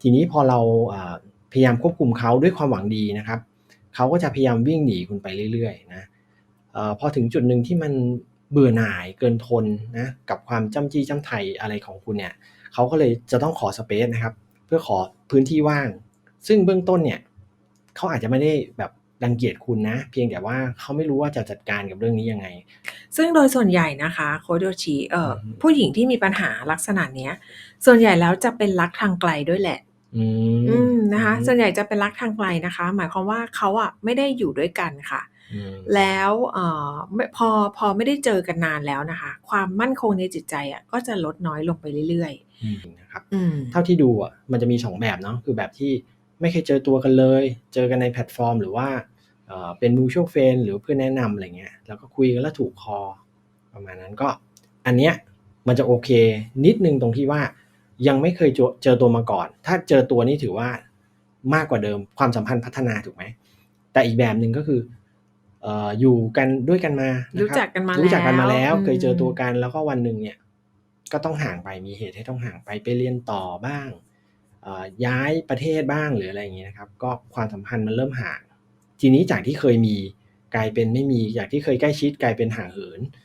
ทีนี้พอเราอ่าพยายามควบคุมเขาด้วยความหวังดีนะครับเขาก็จะพยายามวิ่งหนีคุณไปเรื่อยๆนะเอ่อพอถึงจุดหนึ่งที่มันเบื่อหน่ายเกินทนนะกับความจ้ำจี้จ้ำไทอะไรของคุณเนี่ยเขาก็เลยจะต้องขอสเปซนะครับ เพื่อขอพื้นที่ว่าง ซึ่งเบื้องต้นเนี่ยเขาอาจจะไม่ได้แบบรังเกียจคุณนะ เพียงแต่ว่าเขาไม่รู้ว่าจะจัดการกับเรื่องนี้ยังไง ซึ่งโดยส่วนใหญ่นะคะโคชโยชิเอ่อออฮึผู้หญิงที่มีปัญหาลักษณะเนี้ย ส่วนใหญ่แล้วจะเป็นรักทางไกลด้วยแหละ อือืม ม นะคะอือฮึส่วนใหญ่จะเป็นรักทางไกลนะคะ หมายความว่าเขาอะไม่ได้อยู่ด้วยกันค่ะ อืม แล้ว เอ่อ ไม่ พอ พอไม่ได้เจอกันนานแล้วนะคะ ความมั่นคงในจิตใจอะก็จะลดน้อยลงไปเรื่อย อืม นะครับ ๆ อืม เท่าที่ดูอะมันจะมีสองแบบเนาะ คือแบบที่ไม่เคยเจอตัวกันเลย เจอกันในแพลตฟอร์ม หรือว่า เอ่อ เป็นมูชวลเฟนหรือเพื่อนแนะนำ อะไรเงี้ย แล้วก็คุยกันแล้วถูกคอ ประมาณนั้น ก็ อันเนี้ยมันจะโอเคนิดนึงตรงที่ว่า ยังไม่เคยเจอเจอตัวมาก่อน ถ้าเจอตัวนี่ถือว่ามากกว่าเดิม ความสัมพันธ์พัฒนาถูกไหม แต่อีกแบบหนึ่งก็คือเอ่ออยู่กันด้วยกันมานะรู้คบจักกันมารู้จักกันมาแล้วแล้วเคยเจอตัวอืมกันแล้วก็วันหนึ่งเนี่ย ก็ต้องห่างไปมีเหตุให้ต้องห่างไปไปเรียนต่อบ้างเอ่อย้ายประเทศบ้างหรืออะไรอย่างเงี้ยนะครับ ก็ความสัมพันธ์มันเริ่มห่าง ทีนี้จากที่เคยมีกลายเป็นไม่มีจากที่เคยใกล้ชิดกลายเป็นห่างเหิน